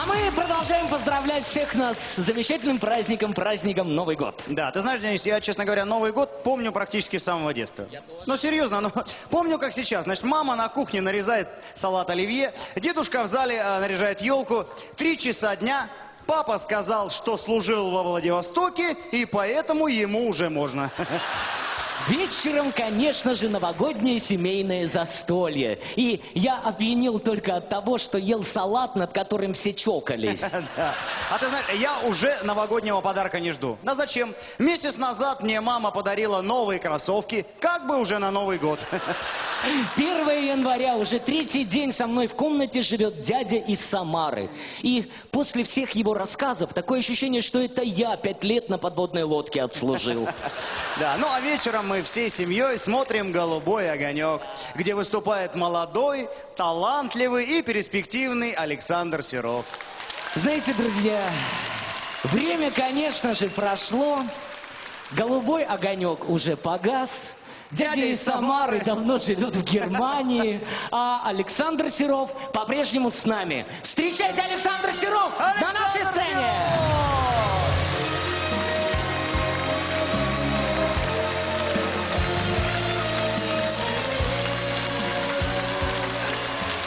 А мы продолжаем поздравлять всех нас с замечательным праздником, праздником Новый год. Да, ты знаешь, Денис, я, честно говоря, Новый год помню практически с самого детства. Ну, серьезно, ну, помню, как сейчас. Значит, мама на кухне нарезает салат оливье, дедушка в зале э, наряжает елку. Три часа дня, папа сказал, что служил во Владивостоке, и поэтому ему уже можно. Вечером, конечно же, новогоднее семейное застолье. И я опьянел только от того, что ел салат, над которым все чокались. А ты знаешь, я уже новогоднего подарка не жду. Да зачем? Месяц назад мне мама подарила новые кроссовки, как бы уже на Новый год. 1 января, уже третий день со мной в комнате живет дядя из Самары. И после всех его рассказов такое ощущение, что это я пять лет на подводной лодке отслужил. Да, ну а вечером мы всей семьей смотрим «Голубой огонек», где выступает молодой, талантливый и перспективный Александр Серов. Знаете, друзья, время, конечно же, прошло. Голубой огонек уже погас. Дядя из Самары давно живет в Германии, а Александр Серов по-прежнему с нами. Встречайте Александр Серов на нашей Александр сцене! Серов!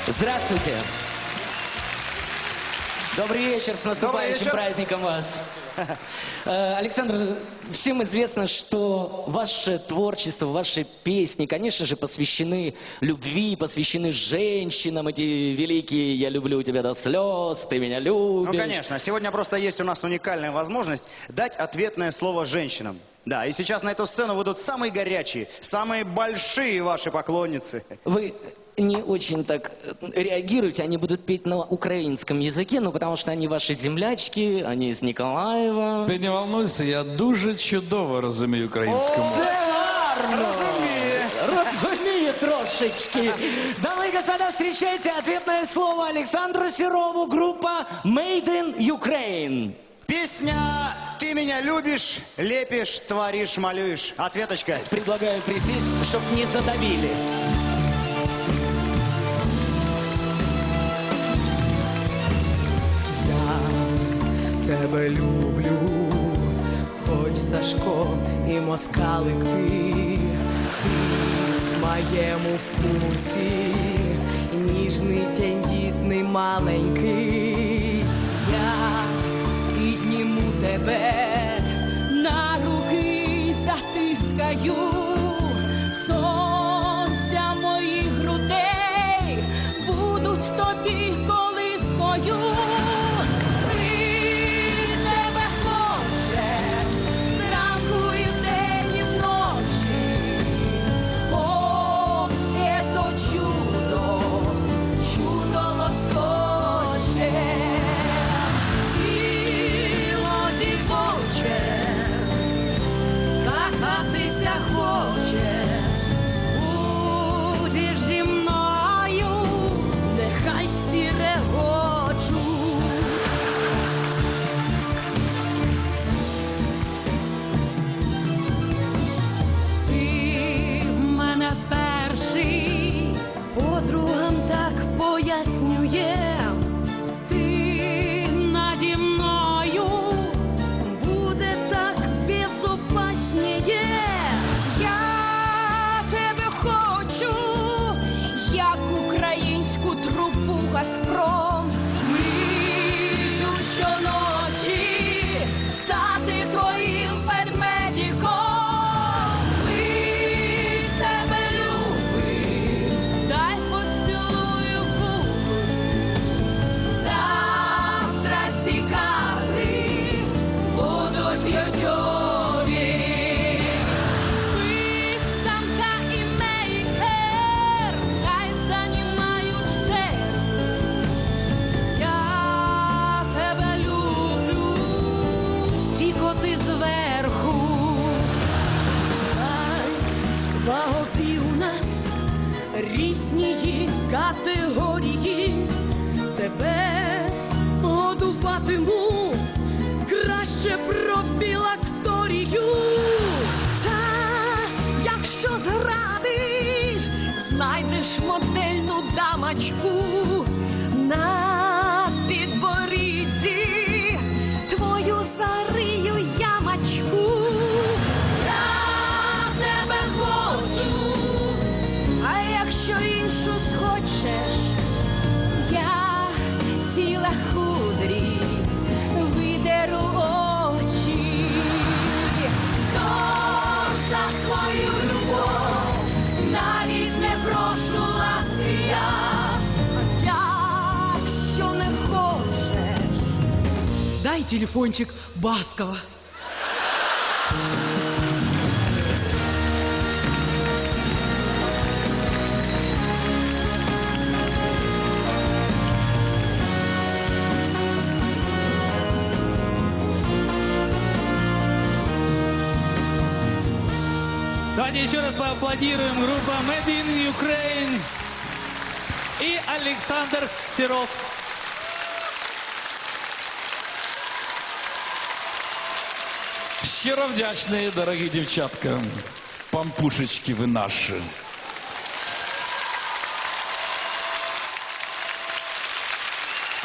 Здравствуйте! Добрый вечер, с наступающим вечер. праздником вас. Э, Александр, всем известно, что ваше творчество, ваши песни, конечно же, посвящены любви, посвящены женщинам. Эти великие «Я люблю тебя до слез», «Ты меня любишь». Ну, конечно. Сегодня просто есть у нас уникальная возможность дать ответное слово женщинам. Да, и сейчас на эту сцену выйдут самые горячие, самые большие ваши поклонницы. Вы не очень так э, реагируете, они будут петь на украинском языке, ну потому что они ваши землячки, они из Николаева. Ти не волнуйся, я дуже чудово розумію українську мову. Гарно! Розумію. Разумею трошечки. Дамы и господа, встречайте ответное слово Александру Серову, группа Made in Ukraine. Песня «Ты меня любишь, лепишь, творишь, малюешь». Ответочка. Предлагаю присесть, чтоб не задавили. Тебе люблю, хоч Сашко і москалик ти, ти в моєму вкусі, ніжний тендітний маленький. Я підніму тебе на руки затискаю тобі колискою. Категорії. Тебе годуватиму краще про білакторію. Та якщо зрадиш, знайдеш модельну дамочку Дай телефончик Баскова. Давайте еще раз поаплодируем группа Made in Ukraine и Александр Серов. Щиро вдячний, дорогі дівчатка. Пампушечки ви наші.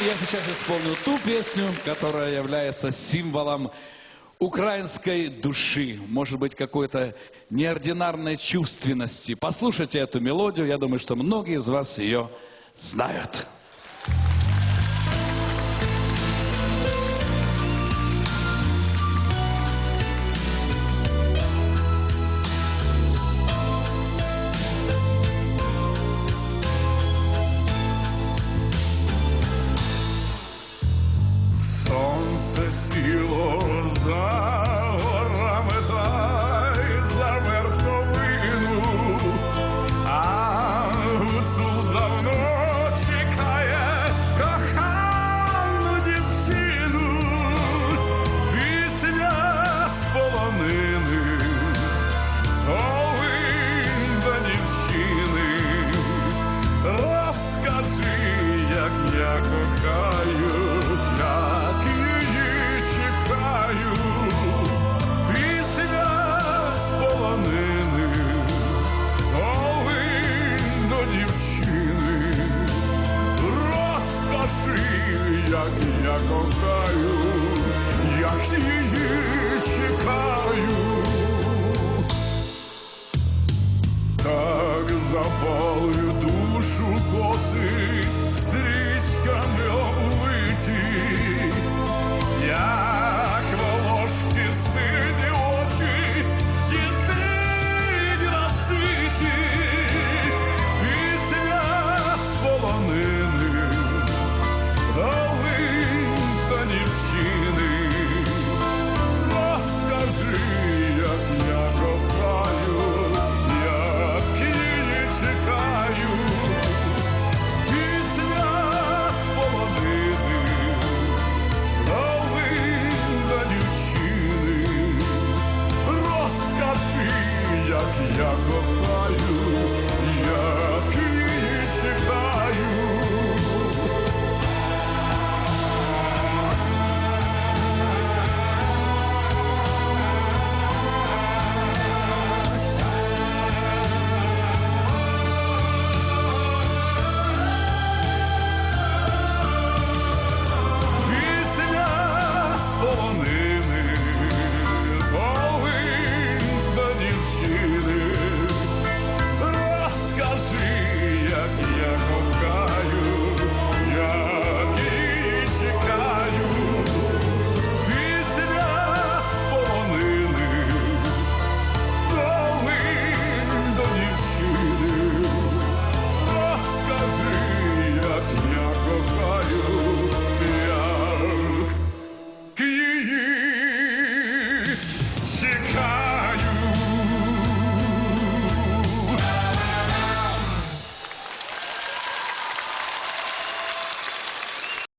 Я сейчас исполню ту песню, которая является символом украинской души, может быть, какой-то неординарной чувственности. Послушайте эту мелодию, я думаю, что многие из вас ее знают. Jack te Jack